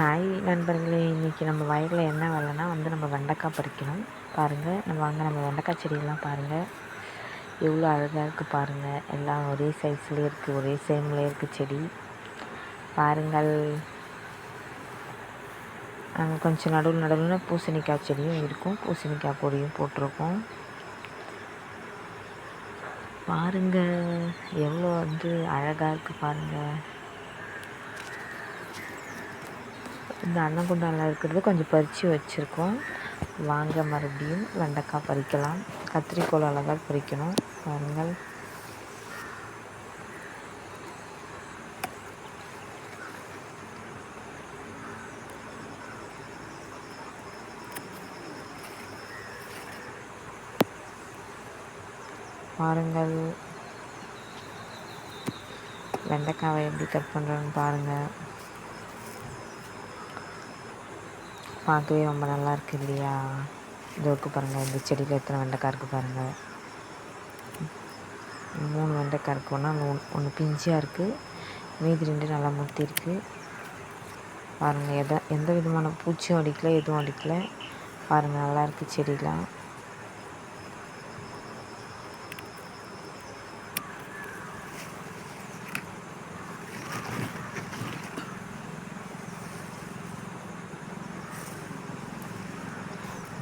Hi நண்பர்களே. இன்றைக்கி நம்ம வயலில் என்ன வேலைன்னா வந்து நம்ம வெண்டைக்காய் பறிக்கணும். பாருங்கள் நம்ம வாங்க நம்ம வெண்டைக்காய் செடியெல்லாம் பாருங்கள் எவ்வளோ அழகாக இருக்குது பாருங்கள் எல்லாம் ஒரே சைஸ்லேயே இருக்குது ஒரே சேம்லேயே இருக்குது செடி. பாருங்கள். அங்கே கொஞ்சம் நடுவில் நடுவில் பூசணிக்காய் செடியும் இருக்கும். பூசணிக்காய் பொடியும் போட்டிருக்கோம். பாருங்கள் எவ்வளோ வந்து அழகாக இருக்குது பாருங்கள் இந்த அன்னகுண்டானில் இருக்கிறது கொஞ்சம் பறித்து வச்சுருக்கோம். வாங்க மறுபடியும் வெண்டைக்காய் பறிக்கலாம். கத்திரிக்கோள் அழகாக பறிக்கணும். பாருங்கள். பாருங்கள். வெண்டைக்காவை எப்படி கட் பண்ணுறோன்னு பாருங்கள். பார்க்கவே ரொம்ப நல்லா இருக்கு இல்லையா? இது பாருங்கள் இந்த செடியில் எத்தனை வெண்டைக்காய் இருக்குது பாருங்கள் மூணு வெண்டைக்காய் இருக்கு. ஒன்றா ஒன்று பிஞ்சியாக இருக்குது மீதி ரெண்டு நல்லா முத்தி இருக்குது பாருங்கள் எதை எந்த விதமான பூச்சியும் அடிக்கல எதுவும் அடிக்கல. பாருங்கள் நல்லா இருக்குது செடியெலாம்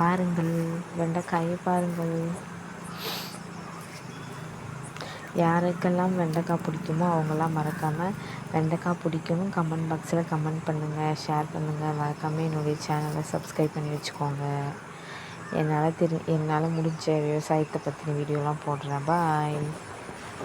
பாருங்கள் வெண்டைக்காயை பாருங்கள். யாருக்கெல்லாம் வெண்டைக்காய் பிடிக்குமோ அவங்கெல்லாம் மறக்காமல் வெண்டைக்காய் பிடிக்கும்னு கமெண்ட் பாக்ஸில் கமெண்ட் பண்ணுங்கள் ஷேர் பண்ணுங்கள் மறக்காமல் என்னுடைய சேனலை சப்ஸ்கிரைப் பண்ணி வச்சுக்கோங்க. என்னால் தெரி என்னால் முடிஞ்ச விவசாயத்தை பற்றின வீடியோலாம் போடுறேன். பாய்